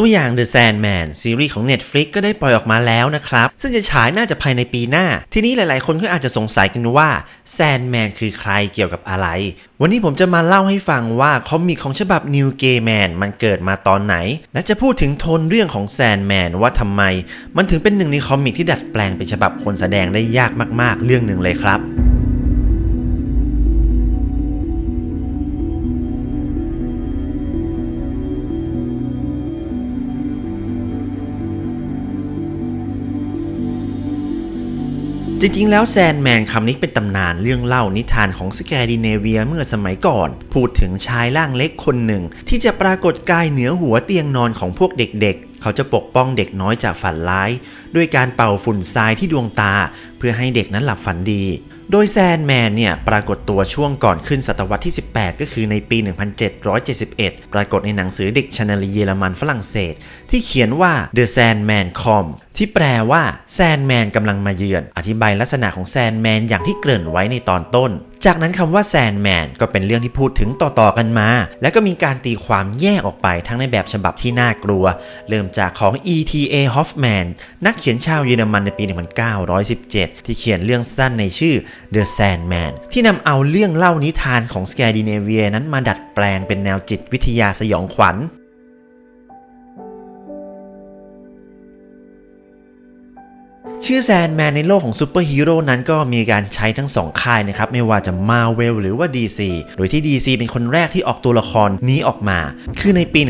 ตัวอย่าง The Sandman ซีรีส์ของ Netflix ก็ได้ปล่อยออกมาแล้วนะครับ ซึ่งจะฉายน่าจะภายในปีหน้า ทีนี้หลายๆ คนก็อาจจะสงสัยกันว่า Sandman คือใครเกี่ยวกับอะไร วันนี้ผมจะมาเล่าให้ฟังว่าคอมิกของฉบับ New Gay Man มันเกิดมาตอนไหน และจะพูดถึงโทนเรื่องของ Sandman ว่าทำไม มันถึงเป็นหนึ่งในคอมิกที่ดัดแปลงเป็นฉบับคนแสดงได้ยากมากๆ เรื่องหนึ่งเลยครับ จริงๆ แล้วแซนแมนคำนี้เป็นตำนานเรื่องเล่านิทานของสแกดิเนเวียเมื่อสมัยก่อน พูดถึงชายร่างเล็กคนหนึ่ง ที่จะปรากฏกายเหนือหัวเตียงนอนของพวกเด็กๆ เขาจะปกป้องเด็กน้อยจากฝันร้าย ด้วยการเป่าฝุ่นทรายที่ดวงตา เพื่อให้เด็กนั้นหลับฝันดี โดยแซนแมนเนี่ยปรากฏตัวช่วงก่อนขึ้นศตวรรษที่ 18 ก็คือในปี 1771 ปรากฏในหนังสือเด็กชนาลีเยอรมันฝรั่งเศส ที่เขียนว่า The Sandman Come ที่แปลว่าแซนแมนกำลังมาเยือน อธิบายลักษณะของแซนแมนอย่างที่เกริ่นไว้ในตอนต้น จากนั้นคำว่าแซนแมนก็เป็นเรื่องที่พูดถึงต่อๆกันมา และก็มีการตีความแยกออกไปทั้งในแบบฉบับที่น่ากลัว เริ่มจากของ E.T.A. Hoffman นักเขียนชาวเยอรมันในปี 1917 ที่เขียนเรื่องสั้นในชื่อ The Sandman ที่นำเอาเรื่องเล่านิทานของสแกดิเนเวียนั้นมาดัดแปลงเป็นแนวจิตวิทยาสยองขวัญชื่อแซนแมนในโลกของซูเปอร์ฮีโร่นั้นก็มีการใช้ทั้งสองค่ายนะครับ ไม่ว่าจะ Marvel หรือว่า DC โดยที่ DC เป็นคนแรกที่ออกตัวละครนี้ออกมา คือในปี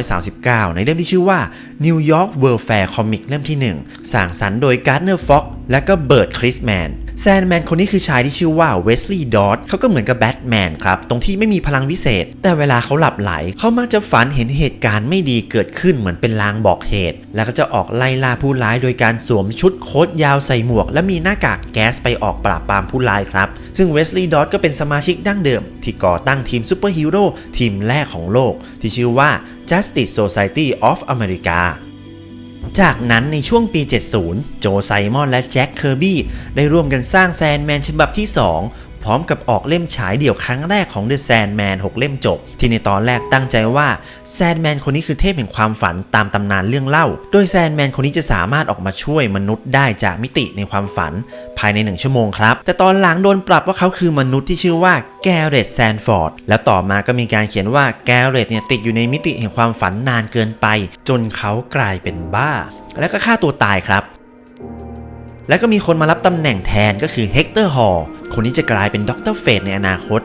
1939 ในเล่มที่ชื่อว่า New York World Fair Comic เล่มที่ 1 สร้างสรรค์โดย Gardner Fox และก็เบิร์ดคริสแมนแซนแมนคนนี้คือชายที่ชื่อว่าเวสลีย์ดอตเขาก็เหมือนกับแบทแมนครับ ตรงที่ไม่มีพลังวิเศษ แต่เวลาเขาหลับไหล เขามักจะฝันเห็นเหตุการณ์ไม่ดีเกิดขึ้นเหมือนเป็นลางบอกเหตุ แล้วก็จะออกไล่ล่าผู้ร้ายโดยการสวมชุดโค้ทยาวใส่หมวก และมีหน้ากากแก๊สไปออกปราบปรามผู้ร้ายครับ ซึ่งเวสลีย์ดอตก็เป็นสมาชิกดั้งเดิม ที่ก่อตั้งทีมซูเปอร์ฮีโร่ทีมแรกของโลก ที่ชื่อว่า Justice Society of America จากนั้นในช่วงปี 70 โจไซมอนและแจ็คเคอร์บี้ได้ร่วมกันสร้างแซนแมนฉบับที่ 2 พร้อมกับออกเล่มฉายเดี่ยวครั้งแรกของ The Sandman 6 เล่มจบ ที่ในตอนแรกตั้งใจว่าแซนแมนคนนี้คือเทพแห่งความฝันตามตำนานเรื่องเล่า โดยแซนแมนคนนี้จะสามารถออกมาช่วยมนุษย์ได้จากมิติในความฝัน ภายในหนึ่งชั่วโมงครับ แต่ตอนหลังโดนปรับว่าเขาคือมนุษย์ที่ชื่อว่าแกเรตแซนฟอร์ดแล้วต่อมาก็มีการเขียนว่าแกเรตเนี่ยติดอยู่ในมิติแห่งความฝันนานเกินไป จนเขากลายเป็นบ้า แล้วก็ฆ่าตัวตายครับ แล้วก็มีคนมารับตำแหน่งแทนก็คือเฮกเตอร์ฮอลคนนี้จะกลายเป็นด็อกเตอร์เฟดในอนาคต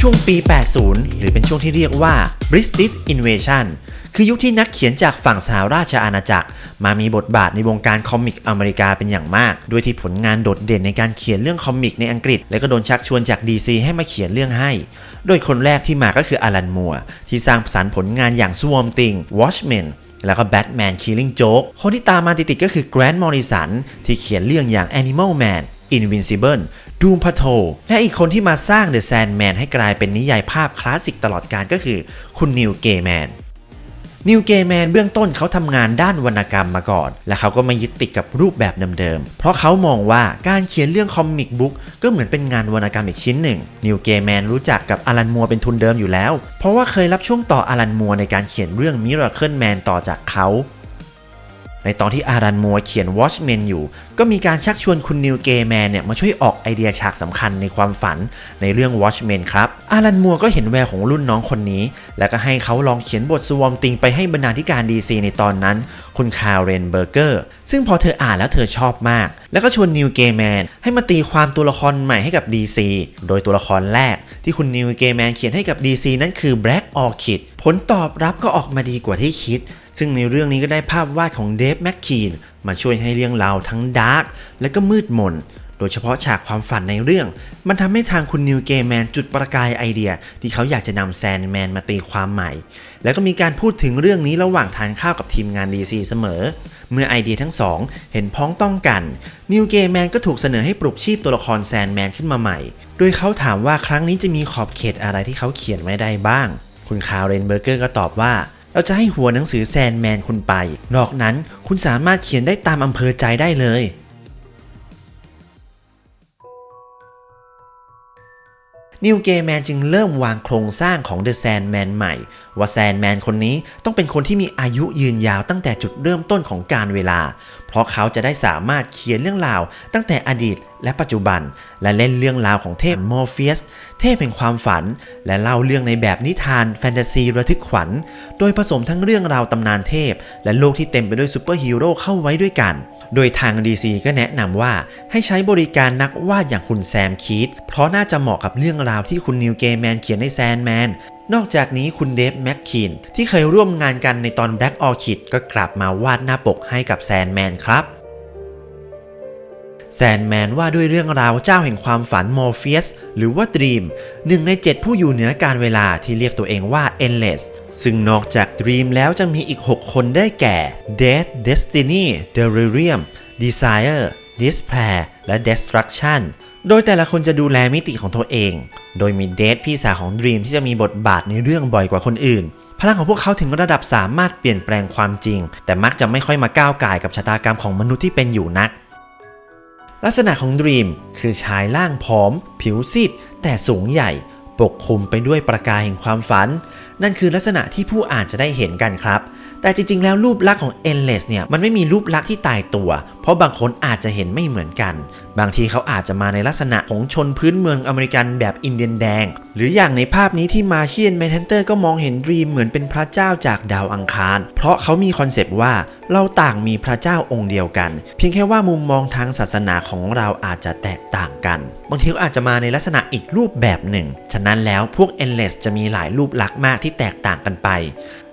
ช่วงปี 80 หรือเป็นช่วงที่เรียกว่า British Invasion คือยุคที่นักเขียนจากฝั่งสหราชอาณาจักร มามีบทบาทในวงการคอมิกอเมริกาเป็นอย่างมาก ด้วยที่ผลงานโดดเด่นในการเขียนเรื่องคอมิกในอังกฤษ และก็โดนชักชวนจาก DC ให้มาเขียนเรื่องให้ โดยคนแรกที่มาก็คืออลันมัวที่สร้างสรรค์ผลงานอย่าง Swamp Thing Watchmen แล้วก็แบทแมนคิลลิ่งโจ๊กคนที่ตามมาติดๆก็คือแกรนด์มอริสันที่เขียนเรื่องอย่าง Animal Man Invincible Doom Patrol และอีกคนที่มาสร้าง The Sandman ให้กลายเป็นนิยายภาพคลาสสิกตลอดกาลก็คือคุณนิวเกแมน นิวเกแมนเบื้องต้นเขาทำงานด้านวรรณกรรมมาก่อน และเขาก็ไม่ยึดติดกับรูปแบบเดิมๆ เพราะเขามองว่าการเขียนเรื่องคอมิกบุ๊กก็เหมือนเป็นงานวรรณกรรมอีกชิ้นหนึ่ง นิวเกแมนรู้จักกับอลันมัวเป็นทุนเดิมอยู่แล้ว เพราะว่าเคยรับช่วงต่ออลันมัวในการเขียนเรื่องมิราเคิลแมนต่อจากเขา ในตอนที่อารันมัวเขียน Watchmen อยู่ ก็มีการชักชวนคุณนิวเกแมนเนี่ยมาช่วยออกไอเดียฉากสำคัญในความฝันในเรื่อง Watchmen ครับ อารันมัวก็เห็นแววของรุ่นน้องคนนี้ แล้วก็ให้เขาลองเขียนบทสวอมติงไปให้บรรณาธิการ DC ในตอนนั้น คุณคาร์เรนเบอร์เกอร์ ซึ่งพอเธออ่านแล้วเธอชอบมาก แล้วก็ชวนนิวเกแมนให้มาตีความตัวละครใหม่ให้กับ DC โดยตัวละครแรก ที่คุณนิวเกแมนเขียนให้กับ DC นั้นคือ Black Orchid ผลตอบรับก็ออกมาดีกว่าที่คิด ซึ่งในเรื่องนี้ก็ได้ภาพวาดของเดฟแมคคีนมาช่วยให้เรื่องราวทั้งดาร์กและก็มืดมน โดยเฉพาะฉากความฝันในเรื่อง มันทำให้ทางคุณนิวเกแมนจุดประกายไอเดีย ที่เขาอยากจะนำแซนแมนมาตีความใหม่ แล้วก็มีการพูดถึงเรื่องนี้ระหว่างทานข้าวกับทีมงาน DC เสมอ เมื่อไอเดียทั้งสองเห็นพ้องต้องกัน นิวเกแมนก็ถูกเสนอให้ปลุกชีพตัวละครแซนแมนขึ้นมาใหม่ โดยเขาถามว่าครั้งนี้จะมีขอบเขตอะไรที่เขาเขียนไว้ได้บ้าง คุณคาร์เรนเบอร์เกอร์ก็ตอบว่า เราจะให้หัวหนังสือแซนแมนคุณไป นอกนั้นคุณสามารถเขียนได้ตามอำเภอใจได้เลยนนิวเกแมนจึงเริ่มวางโครงสร้างของเดอะแซนแมนใหม่ ว่าแซนแมนคนนี้ต้องเป็นคนที่มีอายุยืนยาวตั้งแต่จุดเริ่มต้นของการเวลา เพราะเขาจะได้สามารถเขียนเรื่องราว ตั้งแต่อดีตและปัจจุบัน และเล่นเรื่องราวของเทพมอร์เฟียส เทพแห่งความฝัน และเล่าเรื่องในแบบนิทานแฟนตาซีระทึกขวัญ โดยผสมทั้งเรื่องราวตำนานเทพ และโลกที่เต็มไปด้วยซูเปอร์ฮีโร่เข้าไว้ด้วยกัน โดยทาง DC ก็แนะนำว่าให้ใช้บริการนักวาดอย่างคุณแซมคีตเพราะน่าจะเหมาะกับเรื่องราวที่คุณนิวเกแมนเขียนในแซนแมน นอกจากนี้คุณเดฟแม็กคินที่เคยร่วมงานกันในตอน Black Orchid ก็กลับมาวาดหน้าปกให้กับแซนแมนครับแซนแมนว่าด้วยเรื่องราวเจ้าแห่งความฝันมอร์เฟียสหรือว่าดรีมหนึ่งใน7ผู้อยู่เหนือการเวลาที่เรียกตัวเองว่า Endless ซึ่งนอกจากดรีมแล้วจะมีอีก 6 คนได้แก่ Death Destiny Delirium Desire Despair และ Destruction โดยแต่ละคนจะดูแลมิติของตัวเอง โดยมีเดทพี่สาวของดรีมที่จะมีบทบาทในเรื่องบ่อยกว่าคนอื่น พลังของพวกเขาถึงระดับสามารถเปลี่ยนแปลงความจริง แต่มักจะไม่ค่อยมาก้าวไก่กับชะตากรรมของมนุษย์ที่เป็นอยู่นัก ลักษณะของดรีมคือชายร่างผอม ผิวซีดแต่สูงใหญ่ ปกคลุมไปด้วยประกายแห่งความฝันนั่นคือลักษณะที่ผู้อ่านจะได้เห็นกันครับ แต่จริงๆ แล้วรูปลักษณ์ของ Endless เนี่ยมันไม่มีรูปลักษณ์ที่ตายตัว เพราะบางคนอาจจะเห็นไม่เหมือนกัน บางทีเขาอาจจะมาในลักษณะของชนพื้นเมืองอเมริกันแบบอินเดียนแดง หรืออย่างในภาพนี้ที่มาเชียนแมนฮันเตอร์ก็มองเห็นดรีมเหมือนเป็นพระเจ้าจากดาวอังคาร เพราะเขามีคอนเซปต์ว่าเราต่างมีพระเจ้าองค์เดียวกัน เพียงแค่ว่ามุมมองทางศาสนาของเราอาจจะแตกต่างกัน บางทีก็อาจจะมาในลักษณะอีกรูปแบบหนึ่ง ฉะนั้นแล้วพวก Endless จะมีหลายรูปลักษณ์มากที่แตกต่างกันไป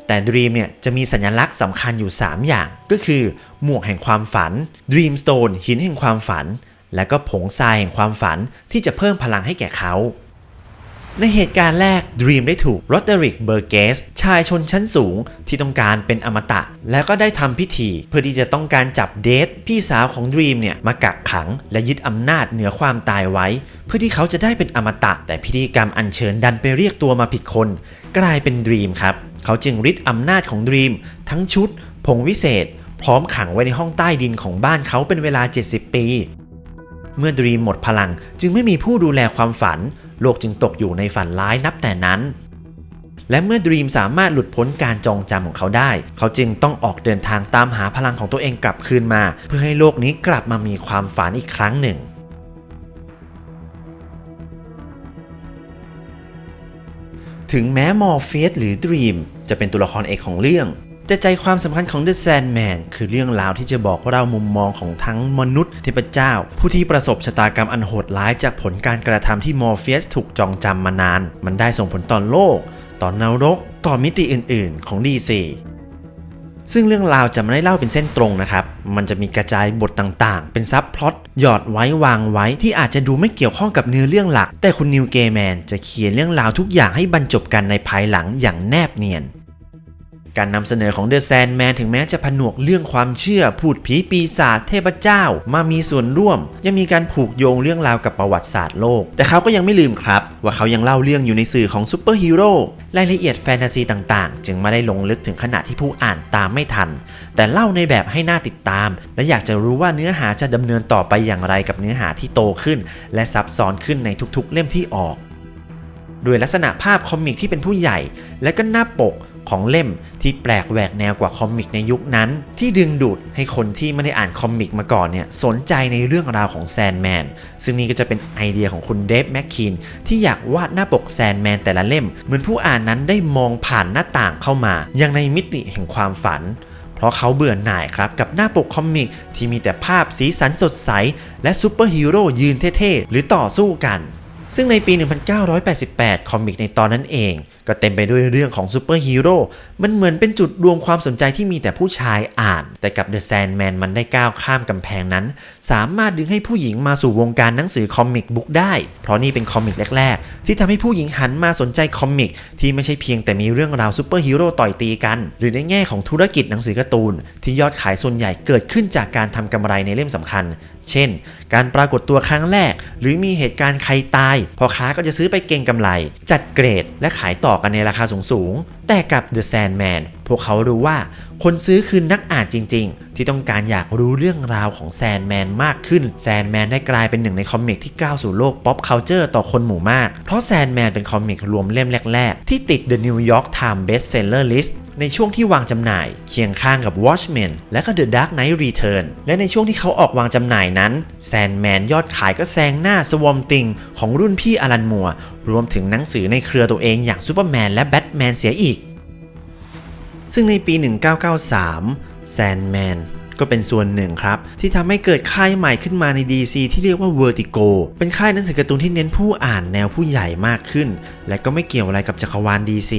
แต่ Dream เนี่ยจะมีสัญลักษณ์สำคัญอยู่ 3 อย่าง ก็คือ หมวกแห่งความฝัน Dreamstone หินแห่งความฝัน และก็ผงทรายแห่งความฝันที่จะเพิ่มพลังให้แก่เขา ในเหตุการณ์แรก Dream ได้ถูกโรดเดริกเบอร์เกส ชายชนชั้นสูงที่ต้องการเป็นอมตะ แล้วก็ได้ทำพิธี เพื่อที่จะต้องการจับเดทพี่สาวของ Dream เนี่ยมากักขัง และยึดอำนาจเหนือความตายไว้ เพื่อที่เขาจะได้เป็นอมตะ แต่พิธีกรรมอัญเชิญดันไปเรียกตัวมาผิดคน กลายเป็น Dream ครับ เขาจึงริดอำนาจของ Dream ทั้งชุด ผงวิเศษ พร้อมขังไว้ในห้องใต้ดินของบ้านเขาเป็นเวลา 70 ปี เมื่อดรีมหมดพลังจึงไม่มีผู้ดูแลความฝัน โลกจึงตกอยู่ในฝันร้ายนับแต่นั้น และเมื่อดรีมสามารถหลุดพ้นการจองจำของเขาได้ เขาจึงต้องออกเดินทางตามหาพลังของตัวเองกลับคืนมา เพื่อให้โลกนี้กลับมามีความฝันอีกครั้งหนึ่งถึงแม้มอร์เฟียสหรือดรีมจะเป็นตัวละครเอกของเรื่อง แต่ใจความสำคัญของ The Sandman คือเรื่องราวที่จะบอกเรามุมมองของทั้งมนุษย์เทพเจ้า ผู้ที่ประสบชะตากรรมอันโหดร้ายจากผลการกระทำที่มอร์เฟียสถูกจองจำมานาน มันได้ส่งผลต่อโลก ต่อนรก ต่อมิติอื่น ๆ ของ DC ซึ่งเรื่องราวจะไม่ได้เล่าเป็นเส้นตรงนะครับ มันจะมีกระจายบทต่างๆ เป็นซับพล็อตหยอดไว้วางไว้ที่อาจจะดูไม่เกี่ยวข้องกับเนื้อเรื่องหลัก แต่คุณนิวเกแมนจะเขียนเรื่องราวทุกอย่างให้บรรจบกันในภายหลังอย่างแนบเนียน การนำเสนอของ The Sandman ถึงแม้จะผนวกเรื่องความเชื่อพูดผีปีศาจเทพเจ้า มามีส่วนร่วม ยังมีการผูกโยงเรื่องราวกับประวัติศาสตร์โลก แต่เขาก็ยังไม่ลืมครับ ว่าเขายังเล่าเรื่องอยู่ในสื่อของซูเปอร์ฮีโร่รายละเอียดแฟนตาซีต่างๆ จึงไม่ได้ลงลึกถึงขนาดที่ผู้อ่านตามไม่ทัน แต่เล่าในแบบให้หน่าติดตาม และอยากจะรู้ว่าเนื้อหาจะดำเนินต่อไปอย่างไรกับเนื้อหาที่โตขึ้น และซับซ้อนขึ้นในทุกๆ เล่มที่ออกด้วยลักษณะภาพคอมิกที่เป็นผู้ใหญ่ และก็หน้าปก ของเล่มที่แปลกแหวกแนวกว่าคอมิกในยุคนั้น ที่ดึงดูดให้คนที่ไม่ได้อ่านคอมิกมาก่อนเนี่ยสนใจในเรื่องราวของแซนแมนซึ่งนี่ก็จะเป็นไอเดียของคุณเดฟแมคคีนที่อยากวาดหน้าปกแซนแมนแต่ละเล่ม เหมือนผู้อ่านนั้นได้มองผ่านหน้าต่างเข้ามา ยังในมิติแห่งความฝันเพราะเขาเบื่อหน่ายครับกับหน้าปกคอมิกที่มีแต่ภาพสีสันสดใส และซูเปอร์ฮีโร่ยืนเท่ ๆ หรือต่อสู้กัน ซึ่งในปี 1988 คอมิกในตอนนั้นเอง ก็เต็มไปด้วยเรื่องของซูเปอร์ฮีโร่ มันเหมือนเป็นจุดรวมความสนใจที่มีแต่ผู้ชายอ่าน แต่กับ The Sandman มันได้ก้าวข้ามกำแพงนั้น สามารถดึงให้ผู้หญิงมาสู่วงการหนังสือคอมิกบุ๊กได้ เพราะนี่เป็นคอมิกแรก ๆ ที่ทำให้ผู้หญิงหันมาสนใจคอมิกที่ไม่ใช่เพียงแต่มีเรื่องราวซูเปอร์ฮีโร่ต่อยตีกัน หรือในแง่ของธุรกิจหนังสือการ์ตูน ที่ยอดขายส่วนใหญ่เกิดขึ้นจากการทำกำไรในเล่มสำคัญ เช่น การปรากฏตัวครั้งแรก หรือมีเหตุการณ์ใครตายพ่อค้าก็จะซื้อไปเก็งกำไร จัดเกรดและขายต่อกันในราคาสูงๆ แต่กับ The Sandman พวกเขารู้ว่าคนซื้อคือนักอ่านจริงๆ ที่ต้องการอยากรู้เรื่องราวของแซนแมนมากขึ้น แซนแมนได้กลายเป็นหนึ่งในคอมิกที่ก้าวสู่โลก pop culture ต่อคนหมู่มาก เพราะแซนแมนเป็นคอมิกรวมเล่มแรก ๆ ที่ติด The New York Times Bestseller List ในช่วงที่วางจำหน่ายเคียงข้างกับ Watchmen และก็ The Dark Knight Return และในช่วงที่เขาออกวางจำหน่ายนั้นแซนแมนยอดขายก็แซงหน้าสวอมติงของรุ่นพี่อลันมัวรวมถึงหนังสือในเครือตัวเองอย่างซูเปอร์แมนและแบทแมนเสียอีก ซึ่งในปี 1993 Sandman ก็เป็นส่วนหนึ่งครับ ที่ทำให้เกิดค่ายใหม่ขึ้นมาใน DC ที่เรียกว่า Vertigo เป็นค่ายหนังสือการ์ตูนที่เน้นผู้อ่านแนวผู้ใหญ่มากขึ้น และก็ไม่เกี่ยวอะไรกับจักรวาล DC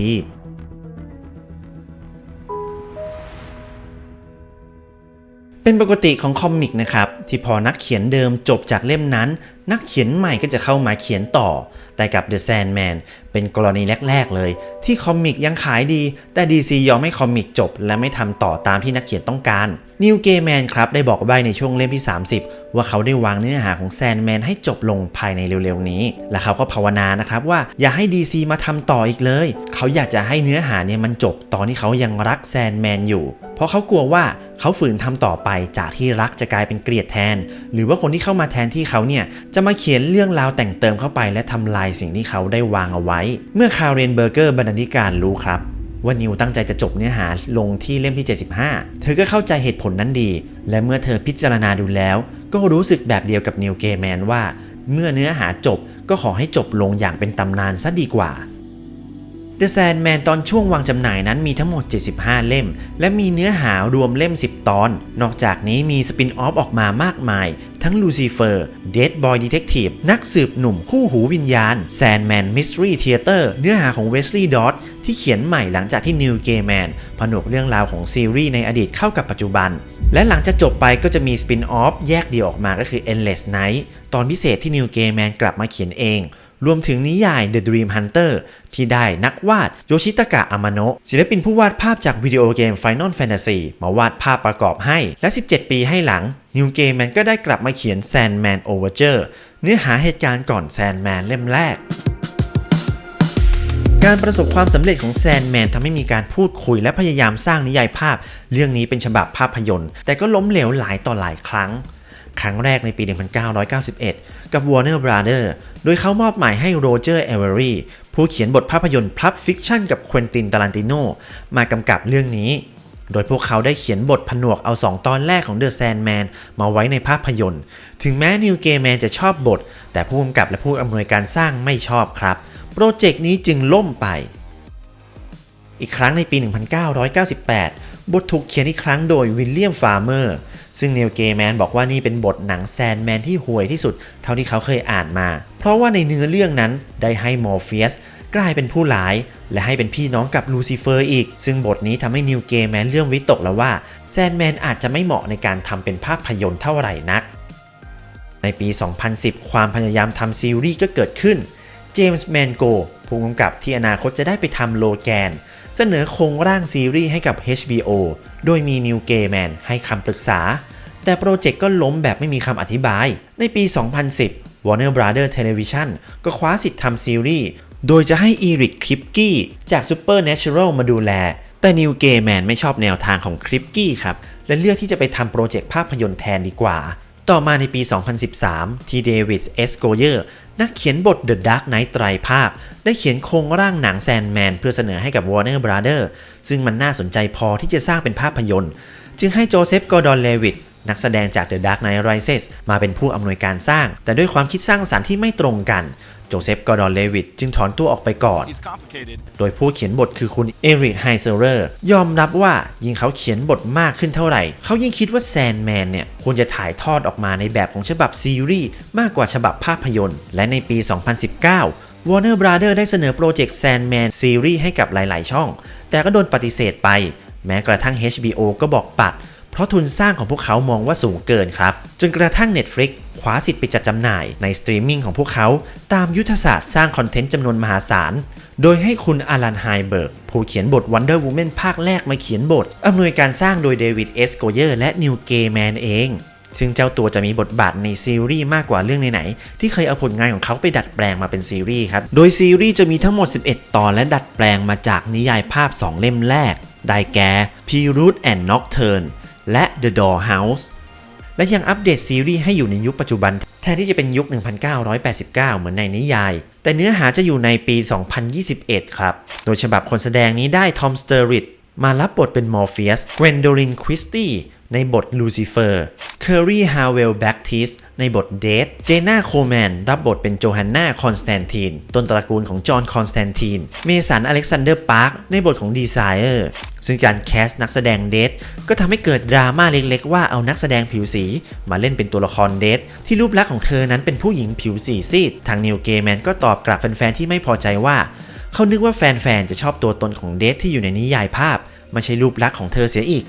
เป็นปกติของคอมิกนะครับที่พอนักเขียนเดิมจบจากเล่มนั้นนักเขียนใหม่ก็จะเข้ามาเขียนต่อ แต่กับ The Sandman เป็นกรณีแรก ๆ เลย ที่คอมิกยังขายดี แต่ DC ยอมให้คอมิกจบ และไม่ทำต่อตามที่นักเขียนต้องการนิวเกแมนครับได้บอกใบในช่วงเล่มที่ 30 ว่าเขาได้วางเนื้อหาของแซนแมนให้จบลงภายในเร็วๆนี้ และเขาก็ภาวนานะครับว่าอย่าให้ DC มาทำต่ออีกเลย เขาอยากจะให้เนื้อหาเนี่ยมันจบตอนที่เขายังรักแซนแมนอยู่เพราะเขากลัวว่าเขาฝืนทำต่อไปจากที่รักจะกลายเป็นเกลียดแทน หรือว่าคนที่เข้ามาแทนที่เขาเนี่ยจะมาเขียนเรื่องราวแต่งเติมเข้าไปและทำลายสิ่งที่เขาได้วางเอาไว้ เมื่อคาร์เรนเบอร์เกอร์บรรณาธิการรู้ครับว่านิวตั้งใจจะจบเนื้อหาลงที่เล่มที่ 75 เธอก็เข้าใจเหตุผลนั้นดี และเมื่อเธอพิจารณาดูแล้ว ก็รู้สึกแบบเดียวกับนิวเกแมนว่า เมื่อเนื้อหาจบก็ขอให้จบลงอย่างเป็นตำนานซะดีกว่า The Sandman ตอนช่วงวางจำหน่ายนั้นมีทั้งหมด 75 เล่ม และมีเนื้อหารวมเล่ม 10 ตอน นอกจากนี้มีสปินออฟออกมามากมาย ทั้ง Lucifer Dead Boy Detective นักสืบหนุ่มคู่หูวิญญาณ Sandman Mystery Theater เนื้อหาของ Wesley d o d ที่เขียนใหม่หลังจากที่ Neil Gaiman ผนวกเรื่องราวของซีรีส์ในอดีตเข้ากับปัจจุบัน และหลังจากจบไปก็จะมีสปินออฟแยกเดี่ยวออกมาก็คือ Endless Night ตอนพิเศษที่ Neil Gaiman กลับมาเขียนเอง รวมถึงนิยาย The Dream Hunter ที่ได้นักวาดโยชิตากะอามาโนะศิลปินผู้วาดภาพจากวิดีโอเกม Final Fantasy มาวาดภาพประกอบให้ และ 17 ปีให้หลัง New Game Man ก็ได้กลับมาเขียน Sandman Overture เนื้อหาเหตุการณ์ก่อน Sandman เล่มแรกการประสบความสำเร็จของแซนแมนทำให้มีการพูดคุยและพยายามสร้างนิยายภาพ เรื่องนี้เป็นฉบับภาพยนตร์ แต่ก็ล้มเหลวหลายต่อหลายครั้ง ครั้งแรกในปี 1991 กับ Warner Brothers โดยเขามอบหมายให้โรเจอร์เอเวอรีผู้เขียนบทภาพยนตร์พลับฟิกชันกับควินตินตาลันติโนมากำกับเรื่องนี้ โดยพวกเขาได้เขียนบทผนวกเอา 2 ตอนแรกของ The Sandman มาไว้ในภาพยนตร์ ถึงแม้นิวเกแมนจะชอบบท แต่ผู้กำกับและผู้อำนวยการสร้างไม่ชอบครับ โปรเจกต์นี้จึงล่มไป อีกครั้งในปี 1998 บทถูกเขียนอีกครั้งโดยวิลเลียมฟาร์เมอร์ ซึ่งเนลเกแมนบอกว่านี่เป็นบทหนังแซนแมนที่ห่วยที่สุดเท่าที่เขาเคยอ่านมา เพราะว่าในเนื้อเรื่องนั้นได้ให้มอร์เฟียสกลายเป็นผู้ร้าย และให้เป็นพี่น้องกับลูซิเฟอร์อีก ซึ่งบทนี้ทำให้นิวเกแมนเรื่องวิตกแล้วว่าแซนแมนอาจจะไม่เหมาะในการทำเป็นภาพยนตร์เท่าไหร่นัก ในปี 2010 ความพยายามทำซีรีส์ก็เกิดขึ้น เจมส์แมนโกผู้กำกับที่อนาคตจะได้ไปทำโลแกน เสนอโครงร่างซีรีส์ให้กับ HBO โดยมีนิวเกแมนให้คำปรึกษา แต่โปรเจกต์ก็ล้มแบบไม่มีคำอธิบาย ในปี 2010 Warner Brothers Television ก็คว้าสิทธิ์ทำซีรีส์ โดยจะให้อีริกคลิปกี้จาก Supernatural มาดูแล แต่นิวเกแมนไม่ชอบแนวทางของคลิปกี้ครับ และเลือกที่จะไปทำโปรเจกต์ภาพยนตร์แทนดีกว่า ต่อมาในปี 2013 ที่เดวิดเอสโกเยอร์ นักเขียนบท The Dark Knight ไตรภาค ได้เขียนโครงร่างหนังแซนแมนเพื่อเสนอให้กับ Warner Brothers ซึ่งมันน่าสนใจพอที่จะสร้างเป็นภาพยนตร์ จึงให้โจเซฟ กอร์ดอน เลวิต นักแสดงจาก The Dark Knight Rises มาเป็นผู้อำนวยการสร้าง แต่ด้วยความคิดสร้างสรรค์ที่ไม่ตรงกัน โจเซฟ กอร์ดอน เลวิตจึงถอนตัวออกไปก่อน He's complicated. โดยผู้เขียนบทคือคุณเอริก ไฮเซอร์ ยอมรับว่ายิ่งเขาเขียนบทมากขึ้นเท่าไหร่ เขายิ่งคิดว่าแซนแมนเนี่ย ควรจะถ่ายทอดออกมาในแบบของฉบับซีรีส์มากกว่าฉบับภาพยนตร์ และในปี 2019 Warner Brothers ได้เสนอโปรเจกต์ Sandman ซีรีส์ให้กับหลาย ๆ ช่อง แต่ก็โดนปฏิเสธไป แม้กระทั่ง HBO ก็บอกปัด เพราะทุนสร้างของพวกเขามองว่าสูงเกินครับ จนกระทั่ง Netflix คว้าสิทธิ์ไปจัดจำหน่ายในสตรีมมิ่งของพวกเขา ตามยุทธศาสตร์สร้างคอนเทนต์จำนวนมหาศาล โดยให้คุณอารันไฮเบิร์กผู้เขียนบท Wonder Woman ภาคแรกมาเขียนบท อำนวยการสร้างโดยเดวิดเอสโกเยอร์และนิวเกแมนเอง ซึ่งเจ้าตัวจะมีบทบาทในซีรีส์มากกว่าเรื่องไหนๆที่เคยเอาผลงานของเขาไปดัดแปลงมาเป็นซีรีส์ครับ โดยซีรีส์จะมีทั้งหมด 11 ตอนและดัดแปลงมาจากนิยายภาพ 2 เล่มแรก ได้แก่ p r o o t and Nocturne และ The Dollhouse และยังอัปเดตซีรีส์ให้อยู่ในยุคปัจจุบัน แทนที่จะเป็นยุค 1989 เหมือนในนิยาย แต่เนื้อหาจะอยู่ในปี 2021 ครับ โดยฉบับคนแสดงนี้ได้ทอมสเตอริดมารับบทเป็นมอร์เฟียสเกวนโดลินคริสตี้ ในบทลูซิเฟอร์เคอรีฮาวเวลแบ็กทิสในบทเดทเจน่าโคแมนรับบทเป็นโจฮันนาคอนสแตนตินต้นตระกูลของจอห์นคอนสแตนตินเมสันอเล็กซานเดอร์ปาร์คในบทของดีไซเออร์ซึ่งการแคสนักแสดงเดทก็ทำให้เกิดดราม่าเล็กๆ ว่าเอานักแสดงผิวสี มาเล่นเป็นตัวละครเดทที่รูปลักษณ์ของเธอนั้นเป็นผู้หญิงผิวสีซีดทางนิวเกแมนก็ตอบกลับแฟนๆที่ไม่พอใจว่าเขานึกว่าแฟนๆจะชอบตัวตนของเดทที่อยู่ในนิยายภาพไม่ใช่รูปลักษณ์ของเธอเสียอีก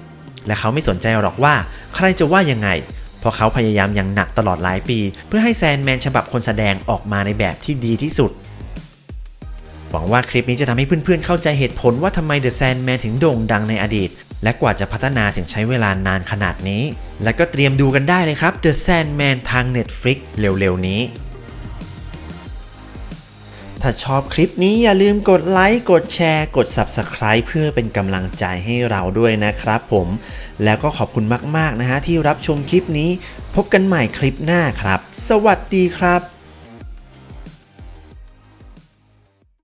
และเขาไม่สนใจหรอกว่าใครจะว่ายังไง เพราะเขาพยายามอย่างหนักตลอดหลายปี เพื่อให้แซนแมนฉบับคนแสดงออกมาในแบบที่ดีที่สุด หวังว่าคลิปนี้จะทำให้เพื่อนๆเข้าใจเหตุผลว่าทำไมเดอะแซนแมนถึงโด่งดังในอดีต และกว่าจะพัฒนาถึงใช้เวลานานขนาดนี้ และก็เตรียมดูกันได้เลยครับ The Sandman ทาง Netflix เร็วๆนี้ ถ้าชอบคลิปนี้อย่าลืมกดไลค์กดแชร์ กด Subscribe เพื่อเป็นกำลังใจให้เราด้วยนะครับผมแล้วก็ขอบคุณมากๆนะฮะที่รับชมคลิปนี้ พบกันใหม่คลิปหน้าครับ สวัสดีครับ